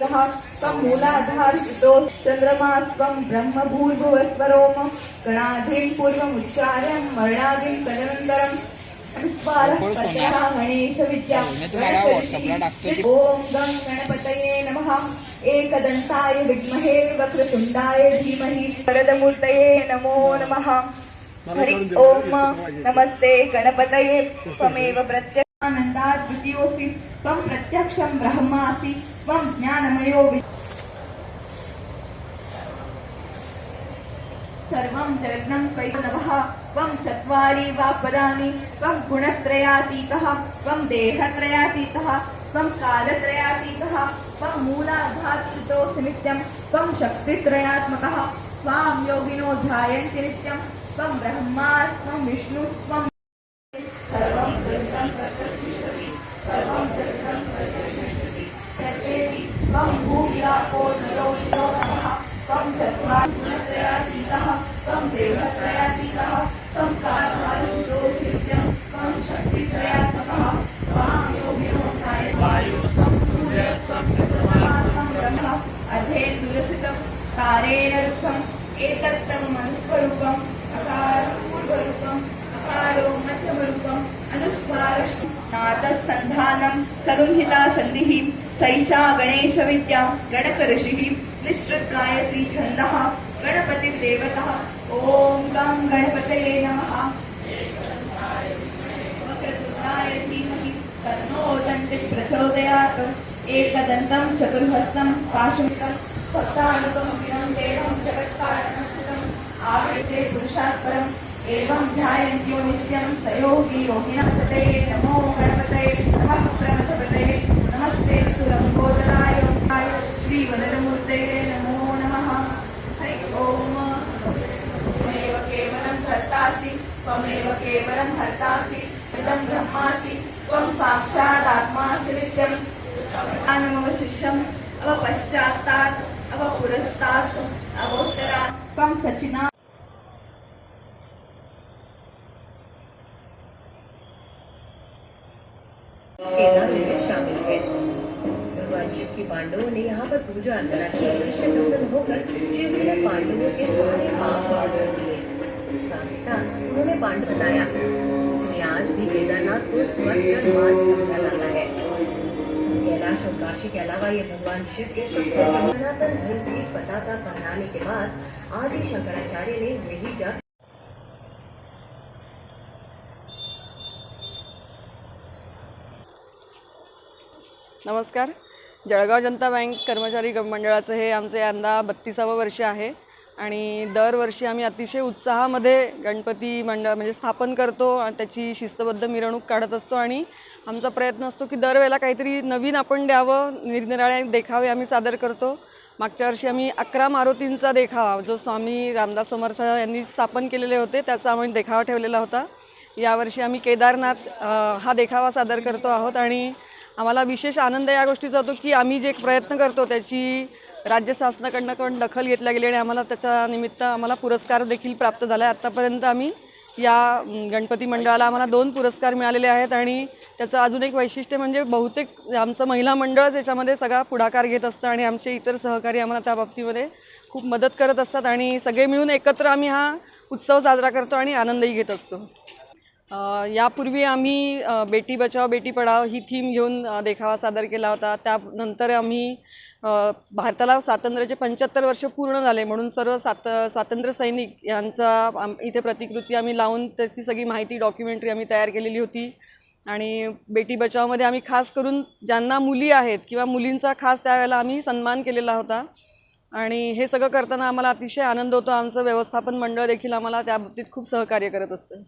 प्रतीकः त्वं मूलाधारितो चन्द्रमा त्वं ब्रह्मभूर्भुवस्वरोम गणाधिं पूर्वमुच्चार्यं मरणादिं तदनन्तरं ॐ गं गणपतये नमः। एकदन्ताय विद्महे वक्रतुण्डाय धीमहि वरदमूर्तये नमो नमः। हरि ओम नमस्ते गणपतये त्वमेव प्रत्यक्षानन्दात् द्वितीयोऽसि त्वं प्रत्यक्षं ब्रह्मासि त्वं ज्ञानमयो सर्वं जगन्नं कैतवः त्वं चत्वारि वा पदानि त्वं गुणत्रयातीतः त्वं देहत्रयातीतः त्वं कालत्रयातीतः त्वं मूलाधातुतोऽसि नित्यं त्वं शक्तित्रयात्मकः त्वां योगिनो ध्यायन्ति नित्यं त्वं ब्रह्मा त्वं विष्णु त्वं कारेण रुक्तम् एतत्तं मनस्वरूपम् अकारं पूर्वरूपम् अकारो मध्यमरूपम् अनुस्वारनाथसन्धानं सगुंहिता सन्धिः सैषा गणेशविद्या गणकऋषिः निःसृत्कायत्री छन्दः गणपतिर्देवतः। ॐ गं गणपतये नमः। वक्रतुण्डाय धीमहि तन्नो दन्तिः प्रचोदयात्। एकदन्तं चतुर्हस्तं पाशुमितं भक्तानुकं विनं आवृते पुरुषात् परम् एवं ध्यायन्त्यो नित्यं स योगी योगिनाथतये नमो गणपतये नमः प्रमथपतये नमस्ते सुरम्बोदराय श्रीवदनमूर्तये नमो नमः। हरि ओम्। त्वमेव केवलं कर्तासि त्वमेव केवलं हर्तासि इदं ब्रह्मासि त्वं साक्षादात्मासि नित्यम्। पश्चात्तात् अवपश्चात्तात् अवपुरस्तात् अवोत्तरात्। त्वं सचिना पांडवों ने यहाँ पर पूजा अर्चना की दृश्य नंदन होकर शिव जी ने पांडवों के सारे पाप कर दिए। साथ साथ उन्होंने पांडव बताया आज भी केदारनाथ को स्वर्ग का मार्ग समझा जाता है। कैलाश और काशी के अलावा ये भगवान शिव के सबसे सनातन धर्म की पताका फहराने के बाद आदि शंकराचार्य ने यही जा नमस्कार। जळगाव जनता बँक कर्मचारी ग- मंडळाचं हे आमचं यंदा बत्तीसावं वर्ष आहे. आणि दरवर्षी आम्ही अतिशय उत्साहामध्ये गणपती मंडळ म्हणजे स्थापन करतो आणि त्याची शिस्तबद्ध मिरवणूक काढत असतो. आणि आमचा प्रयत्न असतो की दरवेळेला काहीतरी नवीन आपण द्यावं निरनिराळे देखावे आम्ही सादर करतो. मागच्या वर्षी आम्ही अकरा मारुतींचा देखावा जो स्वामी रामदास समर्थ यांनी स्थापन केलेले होते त्याचा आम्ही देखावा ठेवलेला होता. यावर्षी आम्ही केदारनाथ हा देखावा सादर करतो आहोत. आणि आम्हाला विशेष आनंद या गोष्टीचा होतो की आम्ही जे प्रयत्न करतो त्याची राज्य शासनाकडनं पण दखल घेतल्या गेली आणि आम्हाला त्याच्या निमित्त आम्हाला पुरस्कार देखील प्राप्त झाला आहे आत्तापर्यंत आम्ही या गणपती मंडळाला आम्हाला दोन पुरस्कार मिळालेले आहेत आणि त्याचं अजून एक वैशिष्ट्य म्हणजे बहुतेक आमचं महिला मंडळच याच्यामध्ये सगळा पुढाकार घेत असतं आणि आमचे इतर सहकारी आम्हाला त्या बाबतीमध्ये खूप मदत करत असतात आणि सगळे मिळून एकत्र आम्ही हा उत्सव साजरा करतो आणि आनंदही घेत असतो. यापूर्वी आम्ही बेटी बचाव बेटी पढाव ही थीम घेऊन देखावा सादर केला होता. त्यानंतर आम्ही भारताला स्वातंत्र्याचे पंच्याहत्तर वर्ष पूर्ण झाले म्हणून सर्व सात स्वातंत्र्य सैनिक यांचा इथे प्रतिकृती आम्ही लावून त्याची सगळी माहिती डॉक्युमेंटरी आम्ही तयार केलेली होती. आणि बेटी बचावमध्ये आम्ही खास करून ज्यांना मुली आहेत किंवा मुलींचा खास त्यावेळेला आम्ही सन्मान केलेला होता. आणि हे सगळं करताना आम्हाला अतिशय आनंद होतो. आमचं व्यवस्थापन मंडळ देखील आम्हाला त्या बाबतीत खूप सहकार्य करत असतं.